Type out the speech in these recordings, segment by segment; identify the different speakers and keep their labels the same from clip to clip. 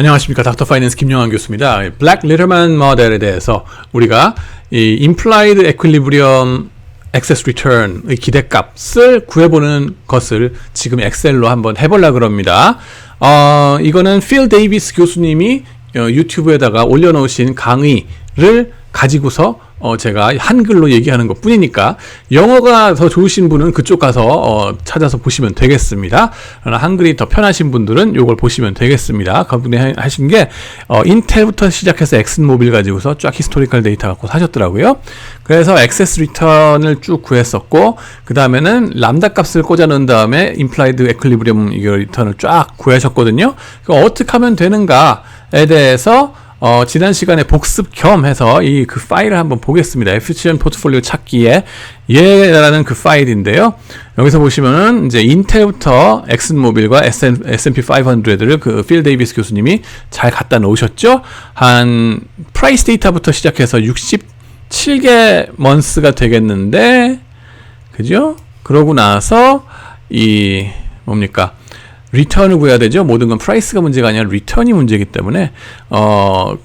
Speaker 1: 안녕하십니까 닥터 파이낸스 김영환 교수입니다. 블랙 리터만 모델에 대해서 우리가 이 implied equilibrium excess return의 기대값을 구해보는 것을 지금 엑셀로 한번 해보려 그럽니다. 어, 이거는 필 데이비스 교수님이 어, 유튜브에다가 올려놓으신 강의를 가지고서 어, 제가 한글로 얘기하는 것 뿐이니까 영어가 더 좋으신 분은 그쪽 가서 어, 찾아서 보시면 되겠습니다. 한글이 더 편하신 분들은 이걸 보시면 되겠습니다. 그분이 하- 하신 게 어, 인텔부터 시작해서 엑슨모빌 가지고서 쫙 히스토리컬 데이터 갖고 사셨더라고요. 그래서 액세스 리턴을 쭉 구했었고 그 다음에는 람다 값을 꽂아 넣은 다음에 임플라이드 에퀄리브리엄 이거 리턴을 쫙 구하셨거든요. 그 어떻게 하면 되는가에 대해서 어, 지난 시간에 복습 겸 해서 이 그 파일을 한번 보겠습니다. 에피치언 포트폴리오 찾기에 얘라는 그 파일인데요. 여기서 보시면은 이제 인텔부터 엑슨모빌과 S&P 500를 그 필 데이비스 교수님이 잘 갖다 놓으셨죠. 한 프라이스 데이터부터 시작해서 67개 먼스가 되겠는데 그죠? 그러고 나서 이 뭡니까? 리턴을 구해야 되죠. 모든 건 프라이스가 문제가 아니라 리턴이 문제이기 때문에 어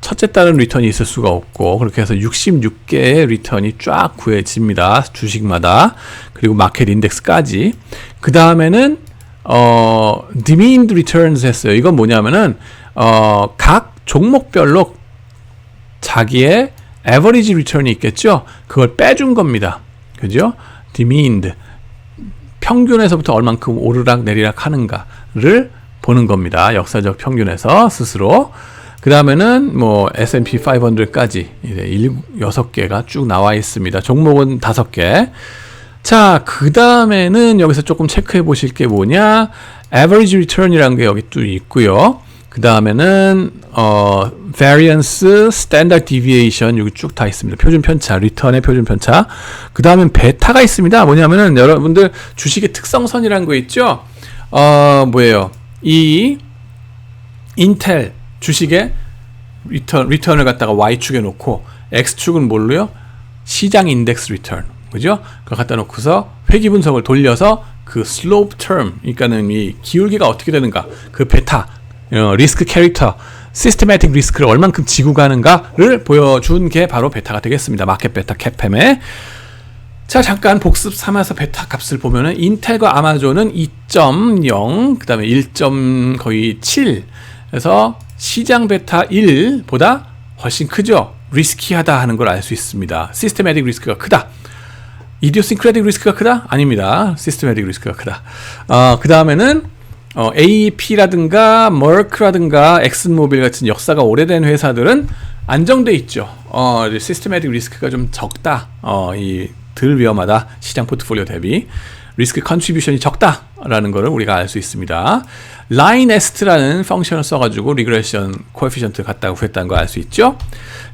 Speaker 1: 첫째 달은 리턴이 있을 수가 없고 그렇게 해서 66개의 리턴이 쫙 구해집니다. 주식마다 그리고 마켓 인덱스까지 그 다음에는 어 demand returns 했어요. 이건 뭐냐면은 어 각 종목별로 자기의 average return이 있겠죠. 그걸 빼준 겁니다. 그죠? demand 평균에서부터 얼만큼 오르락 내리락 하는가를 보는 겁니다. 역사적 평균에서 스스로. 그 다음에는 뭐 S&P 500까지 이제 6개가 쭉 나와 있습니다. 종목은 5개. 자, 그 다음에는 여기서 조금 체크해 보실 게 뭐냐? average return이라는 게 여기 또 있고요. 그 다음에는 어 variance, standard deviation 여기 쭉 다 있습니다. 표준 편차, 리턴의 표준 편차. 그 다음엔 베타가 있습니다. 뭐냐면은 여러분들 주식의 특성선이라는 거 있죠. 어 뭐예요? 이 인텔 주식의 리턴을 갖다가 y축에 놓고 x축은 뭘로요? 시장 인덱스 리턴. 그죠? 그걸 갖다 놓고서 회귀 분석을 돌려서 그 슬로프 term, 그러니까는 이 기울기가 어떻게 되는가, 그 베타, 어, 리스크 캐릭터, 시스테매틱 리스크를 얼만큼 지고 가는가를 보여준 게 바로 베타가 되겠습니다. 마켓 베타 캐팸에. 자, 잠깐 복습 삼아서 베타 값을 보면은 인텔과 아마존은 2.0, 그 다음에 1. 거의 7. 그래서 시장 베타 1보다 훨씬 크죠. 리스키하다 하는 걸 알 수 있습니다. 시스테매틱 리스크가 크다. 이디오싱크레틱 리스크가 크다? 아닙니다. 시스테매틱 리스크가 크다. 어, 그 다음에는 어, AP라든가 머크라든가 엑슨모빌 같은 역사가 오래된 회사들은 안정돼 있죠. 어, 시스테매틱 리스크가 좀 적다. 어, 이덜 위험하다. 시장 포트폴리오 대비. 리스크 컨트리뷰션이 적다라는 것을 우리가 알 수 있습니다. 라인 에스트라는 펑션을 써가지고 리그레션 코에피션트 갖다가 구했다는 거 알 수 있죠.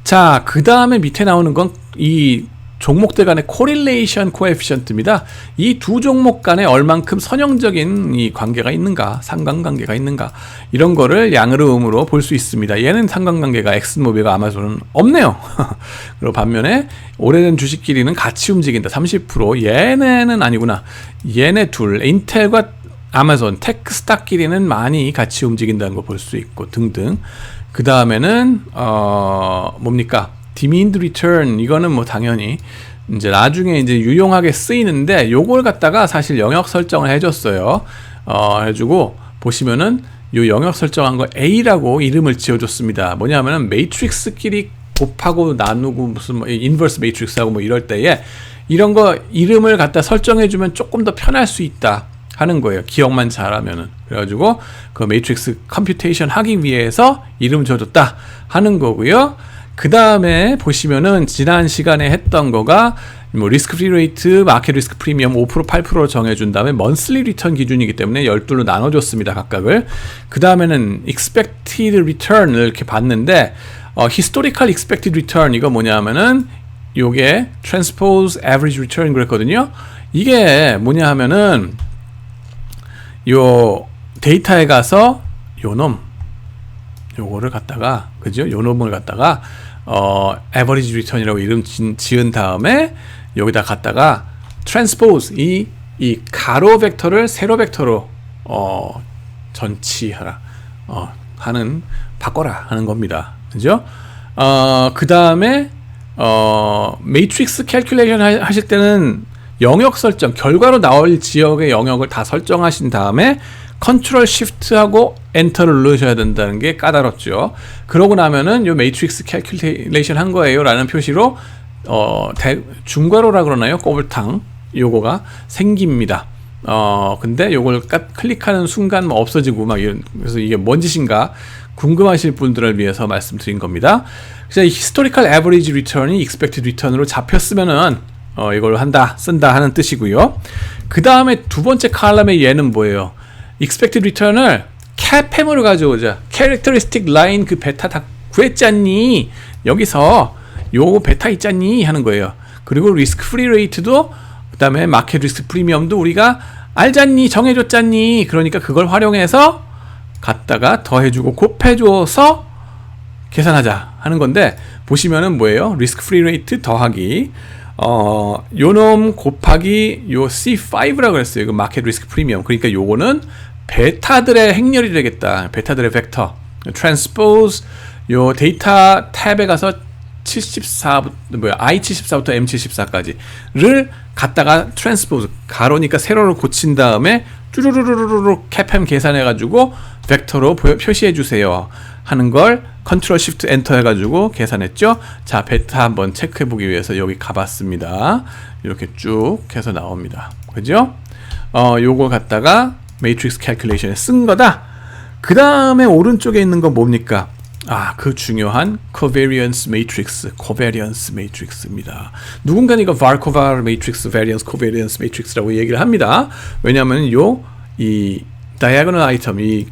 Speaker 1: 자, 그 다음에 밑에 나오는 건 이 종목들 간의 코릴레이션 코에피션트입니다. 이 두 종목 간에 얼만큼 선형적인 이 관계가 있는가, 상관관계가 있는가 이런 거를 양으로 음으로 볼 수 있습니다. 얘는 상관관계가 엑슨모빌과 아마존은 없네요. 그리고 반면에 오래된 주식끼리는 같이 움직인다. 30% 얘네는 아니구나. 얘네 둘 인텔과 아마존 테크스탁끼리는 많이 같이 움직인다는 거 볼 수 있고 등등. 그 다음에는 어 뭡니까? 디민드 리턴 이거는 뭐 당연히 이제 나중에 이제 유용하게 쓰이는데 요걸 갖다가 사실 영역 설정을 해줬어요. 어 해주고 보시면은 요 영역 설정한 거 A라고 이름을 지어줬습니다. 뭐냐면은 매트릭스끼리 곱하고 나누고 무슨 뭐 인버스 매트릭스하고 뭐 이럴 때에 이런 거 이름을 갖다 설정해주면 조금 더 편할 수 있다. 하는 거예요. 기억만 잘하면은. 그래가지고 그 매트릭스 컴퓨테이션 하기 위해서 이름 줘줬다 하는 거고요. 그 다음에 보시면은 지난 시간에 했던 거가 뭐 리스크 프리 레이트, 마켓 리스크 프리미엄 5% 8%로 정해준 다음에 먼슬리 리턴 기준이기 때문에 12로 나눠줬습니다. 각각을. 그 다음에는 expected return을 이렇게 봤는데 어, historical return 이거 뭐냐면은 요게 transpose average return 그랬거든요. 이게 뭐냐 하면은 요 데이터에 가서 요놈 요거를 갖다가 그죠? 요 놈을 갖다가 어 average return이라고 이름 지- 지은 다음에 여기다 갖다가 transpose 이, 이 가로 벡터를 세로 벡터로 어 전치하라. 어 하는 바꿔라 하는 겁니다. 그죠? 어, 그 다음에 어, 매트릭스 캘큘레이션 하- 하실 때는 영역 설정, 결과로 나올 지역의 영역을 다 설정하신 다음에 컨트롤 시프트하고 엔터를 누르셔야 된다는 게 까다롭죠. 그러고 나면은 요 매트릭스 캘큘레이션 한 거예요라는 표시로 어, 대, 중괄호라 그러나요? 꼬불탕 요거가 생깁니다. 어, 근데 요걸 까, 클릭하는 순간 뭐 없어지고 막 이런 그래서 이게 뭔 짓인가 궁금하실 분들을 위해서 말씀드린 겁니다. 그래서 이 historical average return이 expected return으로 잡혔으면은 어, 이걸 한다, 쓴다 하는 뜻이고요. 그 다음에 두 번째 칼럼의 얘는 뭐예요? expected return을 CAPM으로 가져오자. characteristic line 그 베타 다 구했잖니? 여기서 요 베타 있잖니? 하는 거예요. 그리고 risk free rate도 그 다음에 마켓 리스크 프리미엄도 우리가 알잖니? 정해줬잖니? 그러니까 그걸 활용해서 갖다가 더해주고 곱해줘서 계산하자 하는 건데 보시면은 뭐예요? 리스크 프리 레이트 더하기 어 요놈 곱하기 요 C5라고 그랬어요. 이거 마켓 리스크 프리미엄. 그러니까 요거는 베타들의 행렬이 되겠다. 베타들의 벡터. 트랜스포즈 요 데이터 탭에 가서 74 뭐야 i74부터 m74까지를 갖다가 트랜스포즈 가로니까 세로로 고친 다음에 쭈루루루루루 캡햄 계산해 가지고 벡터로 표시해 주세요 하는 걸 컨트롤 시프트 엔터 해 가지고 계산했죠. 자, 베타 한번 체크해 보기 위해서 여기 가 봤습니다. 이렇게 쭉 해서 나옵니다. 그죠? 어, 요거 갖다가 매트릭스 캘큘레이션에 쓴 거다. 그 다음에 오른쪽에 있는 건 뭡니까? 아, 그 중요한 covariance matrix, covariance matrix입니다. 누군가는 이거 Varkovar matrix, variance, covariance matrix라고 얘기를 합니다. 왜냐하면 요 이 diagonal item, 이,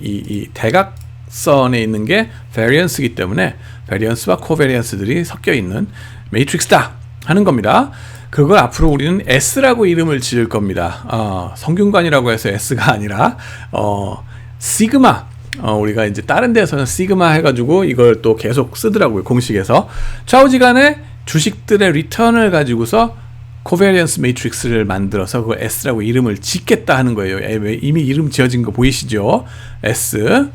Speaker 1: 이, 이 대각선에 있는 게 variance이기 때문에 variance와 covariance들이 섞여 있는 matrix다 하는 겁니다. 그걸 앞으로 우리는 S라고 이름을 지을 겁니다. 어, 성균관이라고 해서 S가 아니라 어, 시그마. 어, 우리가 이제 다른 데서는 시그마 해가지고 이걸 또 계속 쓰더라고요 공식에서 좌우지간에 주식들의 리턴을 가지고서 코베리언스 매트릭스를 만들어서 그 S라고 이름을 짓겠다 하는 거예요. 이미 이름 지어진 거 보이시죠? S.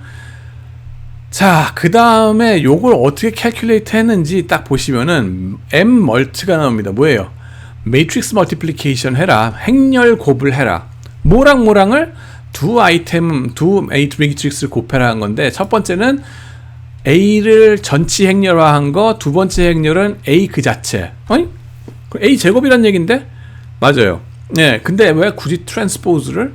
Speaker 1: 자, 그 다음에 요걸 어떻게 캘큘레이트 했는지 딱 보시면은 M 멀트가 나옵니다. 뭐예요? 매트릭스 멀티플리케이션 해라. 행렬 곱을 해라. 뭐랑 뭐랑을 두 아이템, 두 매트릭스를 곱해라 한 건데 첫 번째는 A를 전치 행렬화한 거, 두 번째 행렬은 A 그 자체. 아니? 그 A 제곱이란 얘긴데? 맞아요. 네, 근데 왜 굳이 트랜스포즈를?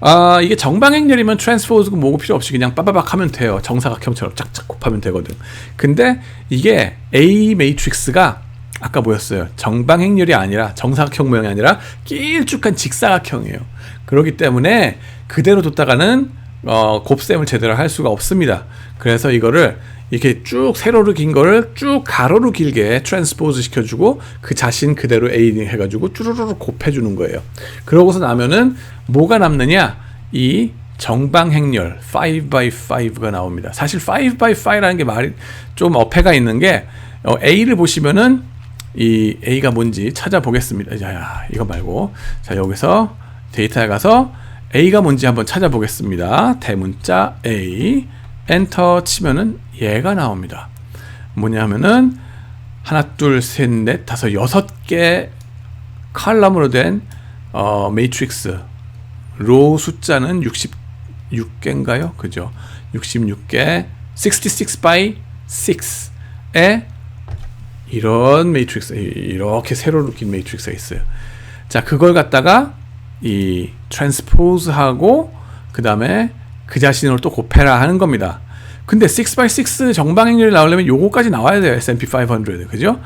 Speaker 1: 아, 이게 정방행렬이면 트랜스포즈고 뭐고 필요 없이 그냥 빠바박 하면 돼요. 정사각형처럼 짝짝 곱하면 되거든. 근데 이게 A 매트릭스가 아까 뭐였어요? 정방행렬이 아니라 정사각형 모양이 아니라 길쭉한 직사각형이에요. 그렇기 때문에 그대로 뒀다가는 어, 곱셈을 제대로 할 수가 없습니다. 그래서 이거를 이렇게 쭉 세로로 긴 거를 쭉 가로로 길게 트랜스포즈 시켜주고 그 자신 그대로 A 해가지고 쭈루루루 곱해주는 거예요. 그러고서 나면은 뭐가 남느냐? 이 정방행렬 5x5가 나옵니다. 사실 5x5라는 게 말이 좀 어폐가 있는 게 어, A를 보시면은 이 A가 뭔지 찾아보겠습니다. 자, 야, 이거 말고 자 여기서 데이터에 가서 A가 뭔지 한번 찾아보겠습니다. 대문자 A 엔터 치면은 얘가 나옵니다. 뭐냐면은 하나 둘 셋 넷 다섯 여섯 개 칼럼으로 된 어, 매트릭스 로 숫자는 66개인가요? 그죠? 66개 66 by 6에 이런 매트릭스 이렇게 세로로 긴 매트릭스가 있어요. 자, 그걸 갖다가 이 트랜스포즈하고 그 다음에 그 자신으로 또 곱해라 하는 겁니다. 근데 6x6 정방행렬이 나오려면 요거까지 나와야 돼요. S&P 500. 그죠?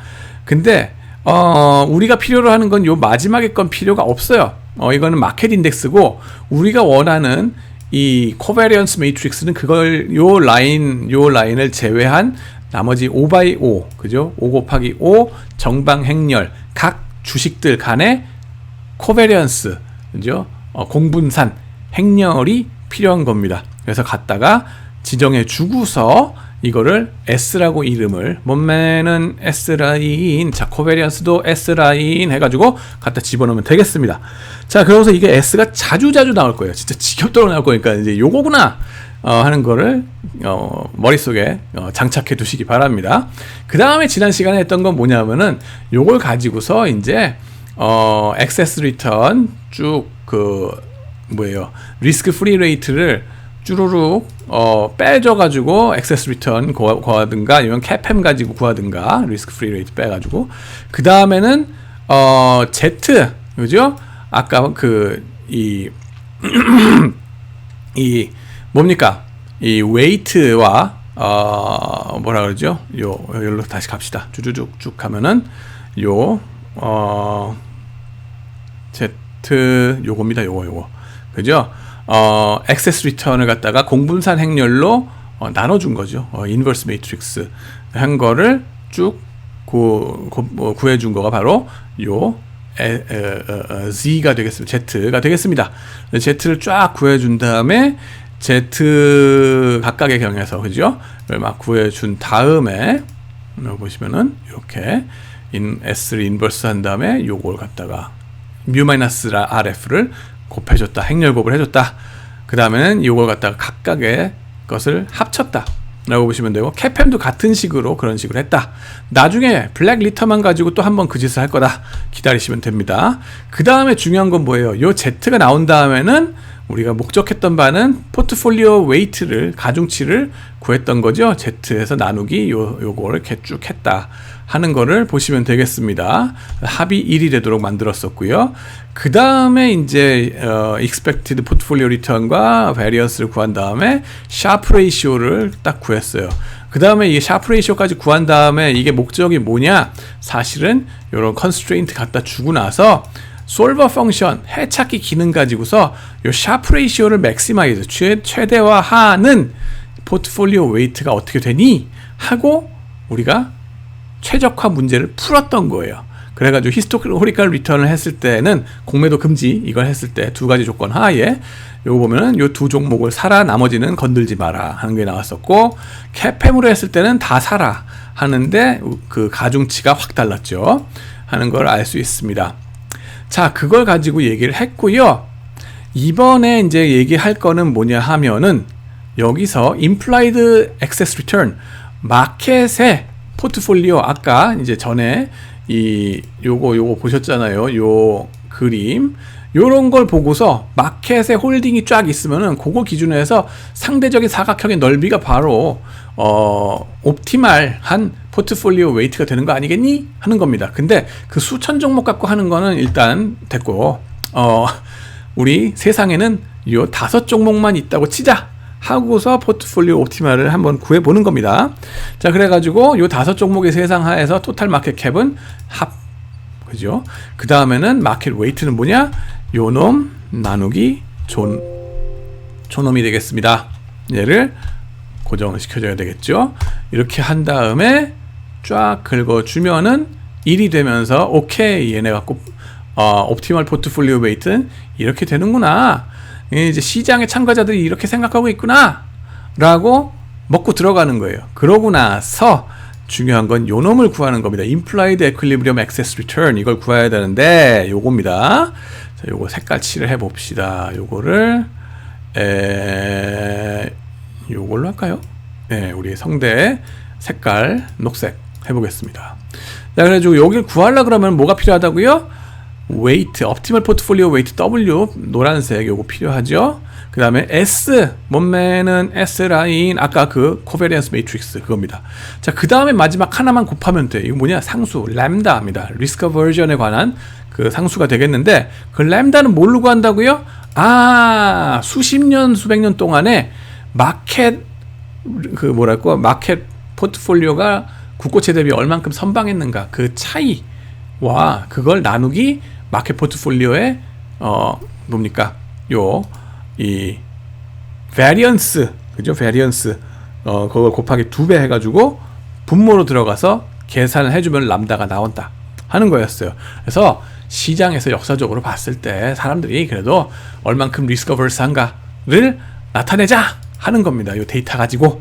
Speaker 1: 근데 어, 우리가 필요로 하는 건 요 마지막에 건 필요가 없어요. 어, 이거는 마켓 인덱스고 우리가 원하는 이 코베리언스 매트릭스는 그걸 요 라인 요 라인을 제외한 나머지 5 by 5 그죠? 5 곱하기 5 정방 행렬 각 주식들 간의 코베리언스 그죠? 어, 공분산 행렬이 필요한 겁니다. 그래서 갖다가 지정해 주고서 이거를 S라고 이름을 몸매는 S라인 자 코베리언스도 S라인 해가지고 갖다 집어넣으면 되겠습니다 자 그러고서 이게 S가 자주자주 나올 거예요 진짜 지겹도록 나올 거니까 이제 요거구나 어, 하는 거를 어, 머릿속에 어, 장착해 두시기 바랍니다. 그 다음에 지난 시간에 했던 건 뭐냐면은 요걸 가지고서 이제 어, 액세스 리턴 쭉 그 뭐예요 리스크 프리 레이트를 쭈루룩 어, 빼줘 가지고 액세스 리턴 구하든가 아니면 캐팸 가지고 구하든가 리스크 프리 레이트 빼 가지고 그 다음에는 어, Z 그죠? 아까 그 이 이 뭡니까? 이 웨이트와 어 뭐라 그러죠? 요 여기로 다시 갑시다. 쭉쭉쭉 쭉 가면은 요 어 Z 요겁니다. 요거 요거. 그죠? 어 액세스 리턴을 갖다가 공분산 행렬로 어, 나눠준 거죠. 어, 인버스 매트릭스 한 거를 쭉 구, 구, 뭐 구해준 거가 바로 요 에, 에, 에, Z가 되겠습니다. Z가 되겠습니다. Z를 쫙 구해준 다음에 Z 각각의 경에서 그죠? 막 구해준 다음에 보시면은 이렇게 인 S를 인버스 한 다음에 요걸 갖다가 뮤 마이너스 RF를 곱해줬다. 행렬곱을 해줬다. 그 다음에는 요걸 갖다가 각각의 것을 합쳤다. 라고 보시면 되고 캐팸도 같은 식으로 그런 식으로 했다. 나중에 블랙 리터만 가지고 또 한 번 그 짓을 할 거다. 기다리시면 됩니다. 그 다음에 중요한 건 뭐예요? 요 Z가 나온 다음에는 우리가 목적했던 바는 포트폴리오 웨이트를 가중치를 구했던 거죠. Z에서 나누기 요 이렇게 쭉 했다. 하는 거를 보시면 되겠습니다. 합이 1이 되도록 만들었었고요. 그 다음에 이제 어, expected portfolio return과 variance를 구한 다음에 sharp ratio를 딱 구했어요. 그 다음에 이 sharp ratio까지 구한 다음에 이게 목적이 뭐냐? 사실은 이런 constraint 갖다 주고 나서 솔버 펑션 해찾기 기능 가지고서 요 ratio를 maximize 최, 최대화하는 포트폴리오 웨이트가 어떻게 되니? 하고 우리가 최적화 문제를 풀었던 거예요. 그래가지고 히스토리컬 리턴을 했을 때는 공매도 금지 이걸 했을 때 두 가지 조건 하에 요거 보면은 요 두 종목을 사라 나머지는 건들지 마라 하는 게 나왔었고 캐팸으로 했을 때는 다 사라 하는데 그 가중치가 확 달랐죠 하는 걸 알 수 있습니다. 자 그걸 가지고 얘기를 했고요. 이번에 이제 얘기할 거는 뭐냐 하면은 여기서 implied excess return 마켓에 포트폴리오 아까 이제 전에 이 요거 요거 보셨잖아요. 요 그림 요런 걸 보고서 마켓에 홀딩이 쫙 있으면은 그거 기준으로 해서 상대적인 사각형의 넓이가 바로 어 옵티말한 포트폴리오 웨이트가 되는 거 아니겠니 하는 겁니다. 근데 그 수천 종목 갖고 하는 거는 일단 됐고 어 우리 세상에는 요 다섯 종목만 있다고 치자. 하고서 포트폴리오 옵티마를 한번 구해보는 겁니다. 자, 그래가지고 요 다섯 종목의 세상 하에서 토탈 마켓 캡은 합, 그죠? 그 다음에는 마켓 웨이트는 뭐냐? 요놈 나누기 존, 존놈이 되겠습니다. 얘를 고정을 시켜줘야 되겠죠? 이렇게 한 다음에 쫙 긁어주면은 1이 되면서 오케이 얘네 갖고 어, 옵티멀 포트폴리오 웨이트는 이렇게 되는구나. 이제 시장의 참가자들이 이렇게 생각하고 있구나 라고 먹고 들어가는 거예요. 그러고 나서 중요한 건 요놈을 구하는 겁니다. implied equilibrium excess return 이걸 구해야 되는데 요겁니다. 자, 요거 색깔 칠을 해 봅시다. 요거를 에 요걸로 할까요? 네, 우리 성대 색깔 녹색 해 보겠습니다. 자, 그래가지고 여기를 구하려 그러면 뭐가 필요하다고요? 웨이트, 옵티멀 포트폴리오 웨이트 W 노란색 요거 필요하죠. 그 다음에 S 몸매는 S 라인 아까 그 코베리언스 매트릭스 그겁니다. 자, 그 다음에 마지막 하나만 곱하면 돼. 이거 뭐냐? 상수 램다입니다. 리스크 버전에 관한 그 상수가 되겠는데 그 램다는 뭘로 구한다고요? 아, 수십 년, 수백 년 동안에 마켓 그 뭐랄까? 마켓 포트폴리오가 국고채 대비 얼만큼 선방했는가 그 차이 와 그걸 나누기 마켓 포트폴리오에 어 뭡니까 요 이 variance 그죠 variance 어 그걸 곱하기 두 배 해가지고 분모로 들어가서 계산을 해주면 람다가 나온다 하는 거였어요. 그래서 시장에서 역사적으로 봤을 때 사람들이 그래도 얼만큼 리스크 버스한가를 나타내자 하는 겁니다. 요 데이터 가지고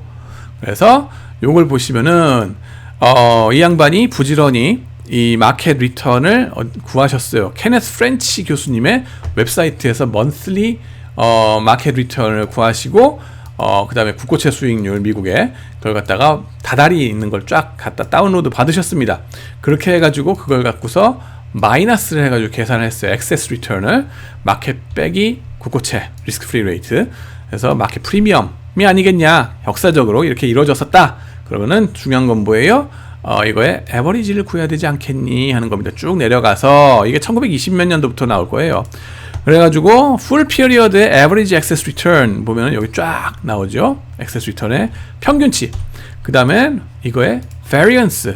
Speaker 1: 그래서 요걸 보시면은 어, 이 양반이 부지런히 이 마켓 리턴을 어, 구하셨어요. 케네스 프렌치 교수님의 웹사이트에서 먼슬리 어, 마켓 리턴을 구하시고 어, 그 다음에 국고채 수익률, 미국에. 그걸 갖다가 다달이 있는 걸 쫙 갖다 다운로드 받으셨습니다. 그렇게 해가지고 그걸 갖고서 마이너스를 해가지고 계산을 했어요. 액세스 리턴을. 마켓 빼기 국고채, 리스크 프리 레이트. 그래서 마켓 프리미엄이 아니겠냐. 역사적으로 이렇게 이루어졌었다. 그러면은 중요한 건 뭐예요? 어, 이거에 에버리지를 구해야 되지 않겠니 하는 겁니다. 쭉 내려가서 이게 1920 몇 년도부터 나올 거예요. 그래가지고 full period의 average excess return 보면 여기 쫙 나오죠. excess return의 평균치. 그 다음에 이거의 variance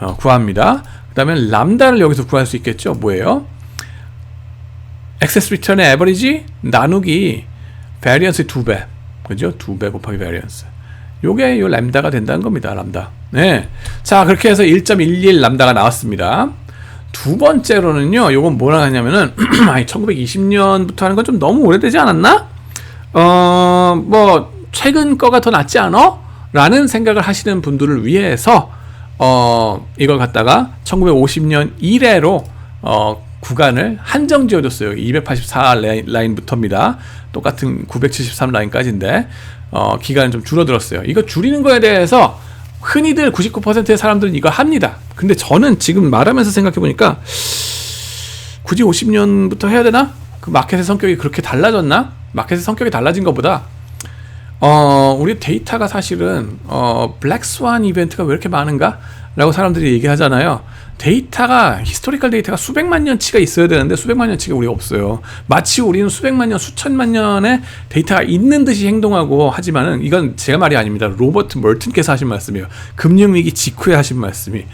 Speaker 1: 어, 구합니다. 그 다음에 람다를 여기서 구할 수 있겠죠. 뭐예요? excess return의 average 나누기 variance의 두 배. 그죠? 두배 곱하기 variance. 요게 요 람다가 된다는 겁니다. 람다. 네. 자, 그렇게 해서 1.11 람다가 나왔습니다. 두 번째로는요, 요건 뭐라 하냐면은, 아니, 1920년부터 하는 건 좀 너무 오래되지 않았나? 어, 뭐, 최근 거가 더 낫지 않아? 라는 생각을 하시는 분들을 위해서, 어, 이걸 갖다가 1950년 이래로, 어, 구간을 한정 지어줬어요. 284 라인부터입니다. 똑같은 973 라인까지인데, 어, 기간은 좀 줄어들었어요. 이거 줄이는 거에 대해서 흔히들 99%의 사람들은 이거 합니다. 근데 저는 지금 말하면서 생각해 보니까 굳이 50년부터 해야 되나? 그 마켓의 성격이 그렇게 달라졌나? 마켓의 성격이 달라진 것보다 어, 우리 데이터가 사실은 어, 블랙스완 이벤트가 왜 이렇게 많은가? 라고 사람들이 얘기하잖아요. 데이터가 히스토리컬 데이터가 수백만 년치가 있어야 되는데 수백만 년치가 우리가 없어요. 마치 우리는 수백만 년, 수천만 년의 데이터가 있는 듯이 행동하고 하지만은 이건 제가 말이 아닙니다. 로버트 멀튼께서 하신 말씀이에요. 금융 위기 직후에 하신 말씀이.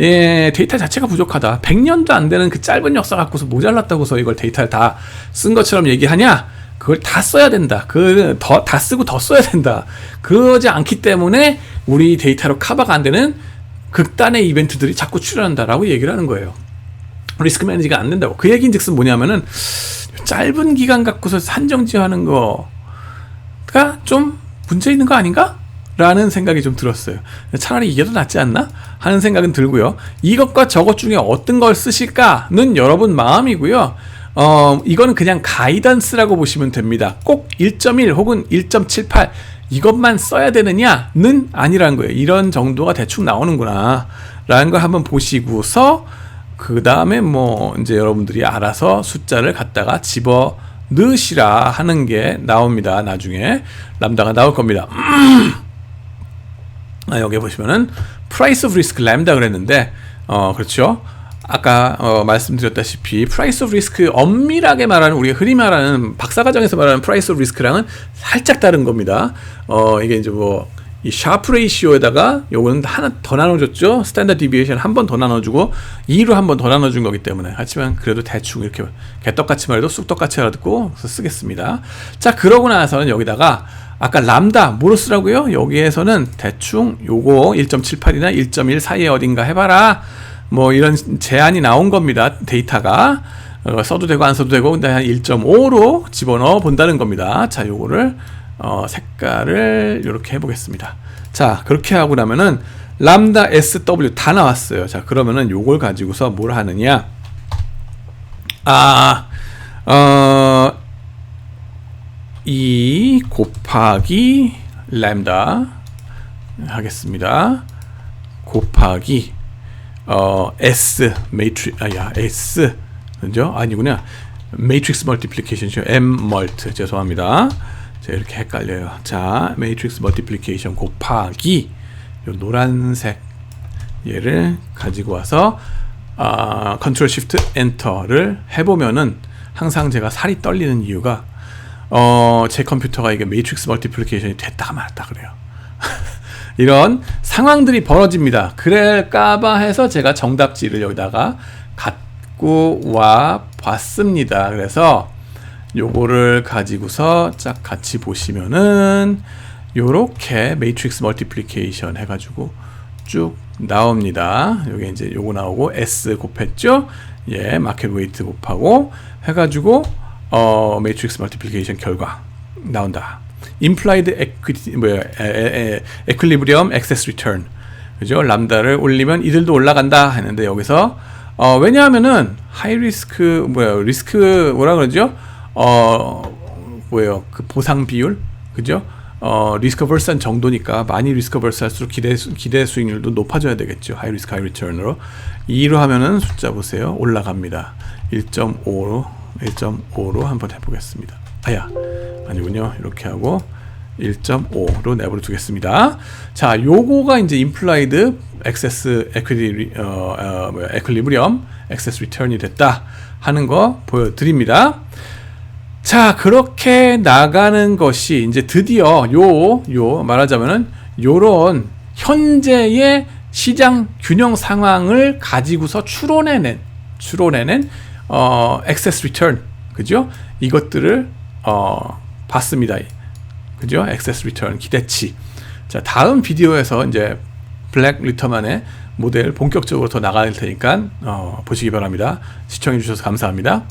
Speaker 1: 예, 데이터 자체가 부족하다. 100년도 안 되는 그 짧은 역사 갖고서 모자랐다고서 이걸 데이터를 다 쓴 것처럼 얘기하냐? 그걸 다 써야 된다. 그 더 다 쓰고 더 써야 된다. 그러지 않기 때문에 우리 데이터로 커버가 안 되는 극단의 이벤트들이 자꾸 출현한다라고 얘기를 하는 거예요. 리스크 매니지가 안 된다고. 그 얘기인즉슨 뭐냐면은 짧은 기간 갖고서 산정지하는 거가 좀 문제 있는 거 아닌가? 라는 생각이 좀 들었어요. 차라리 이게 더 낫지 않나? 하는 생각은 들고요. 이것과 저것 중에 어떤 걸 쓰실까는 여러분 마음이고요. 어, 이거는 그냥 가이던스라고 보시면 됩니다. 꼭 1.1 혹은 1.78 이것만 써야 되느냐는 아니라는 거예요. 이런 정도가 대충 나오는구나. 라는 걸 한번 보시고서 그 다음에 뭐 이제 여러분들이 알아서 숫자를 갖다가 집어 넣으시라 하는 게 나옵니다. 나중에 람다가 나올 겁니다. 아, 여기 보시면은 price of risk 람다 그랬는데 어 그렇죠. 아까 어, 말씀드렸다시피 프라이스 오브 리스크 엄밀하게 말하는 우리가 흔히 말하는 박사과정에서 말하는 프라이스 오브 리스크랑은 살짝 다른 겁니다. 어 이게 이제 뭐 이 샤프 레이시오에다가 요거는 하나 더 나눠줬죠. 스탠다드 디비에이션 한 번 더 나눠주고 2로 한 번 더 나눠준 거기 때문에 하지만 그래도 대충 이렇게 개떡같이 말해도 쑥떡같이 알아듣고 쓰겠습니다. 자 그러고 나서는 여기다가 아까 람다 뭐로 쓰라고요? 여기에서는 대충 요거 1.78이나 1.1 사이에 어딘가 해봐라. 뭐 이런 제안이 나온 겁니다. 데이터가 어, 써도 되고 안 써도 되고 근데 한 1.5로 집어넣어 본다는 겁니다. 자, 요거를 어, 색깔을 이렇게 해보겠습니다. 자, 그렇게 하고 나면은 람다 SW 다 나왔어요. 자, 그러면은 요걸 가지고서 뭘 하느냐? 아, 어, 이 곱하기 람다 하겠습니다. 곱하기 어, S 매트리 아야 S 그죠? 아니구나. 매트릭스 멀티플리케이션이죠. M 멀트 죄송합니다. 자, 이렇게 헷갈려요. 자, 매트릭스 멀티플리케이션 곱하기 요 노란색 얘를 가지고 와서 아, 컨트롤 시프트 엔터를 해 보면은 항상 제가 살이 떨리는 이유가 어, 제 컴퓨터가 이게 매트릭스 멀티플리케이션이 됐다가 말았다 그래요. 이런 상황들이 벌어집니다. 그럴까봐 해서 제가 정답지를 여기다가 갖고 와 봤습니다. 그래서 요거를 가지고서 쫙 같이 보시면은 요렇게 매트릭스 멀티플리케이션 해가지고 쭉 나옵니다. 여기 이제 요거 나오고 S 곱했죠? 예, 마켓 웨이트 곱하고 해가지고 어 매트릭스 멀티플리케이션 결과 나온다. Implied equity 뭐야 equilibrium excess return 그죠 람다를 올리면 이들도 올라간다 했는데 여기서 어 왜냐하면은 하이 리스크 뭐야 리스크 뭐라 그러죠 어 뭐예요 그 보상 비율 그죠 어, 리스크 버스한 정도니까 많이 리스크 버스 할수록 기대, 수- 기대 수익률도 높아져야 되겠죠. 하이 리스크 하이 리턴으로. 2로 하면은 숫자 보세요. 올라갑니다. 1.5로 1.5로 한번 해보겠습니다. 아야 아니군요. 이렇게 하고 1.5로 내버려 두겠습니다. 자, 요거가 이제 액세스 에퀴리 어, 어 뭐야 에퀄리브리엄 액세스 리턴이 됐다 하는 거 보여드립니다. 자, 그렇게 나가는 것이 이제 드디어 요, 요, 말하자면은 요런 현재의 시장 균형 상황을 가지고서 추론해낸, 추론해낸, 어, 리턴, 그죠? 이것들을, 어, 봤습니다. 그죠? 액세스 리턴, 기대치. 자, 다음 비디오에서 이제 블랙 리터만의 모델 본격적으로 더 나갈 테니까, 어, 보시기 바랍니다. 시청해 주셔서 감사합니다.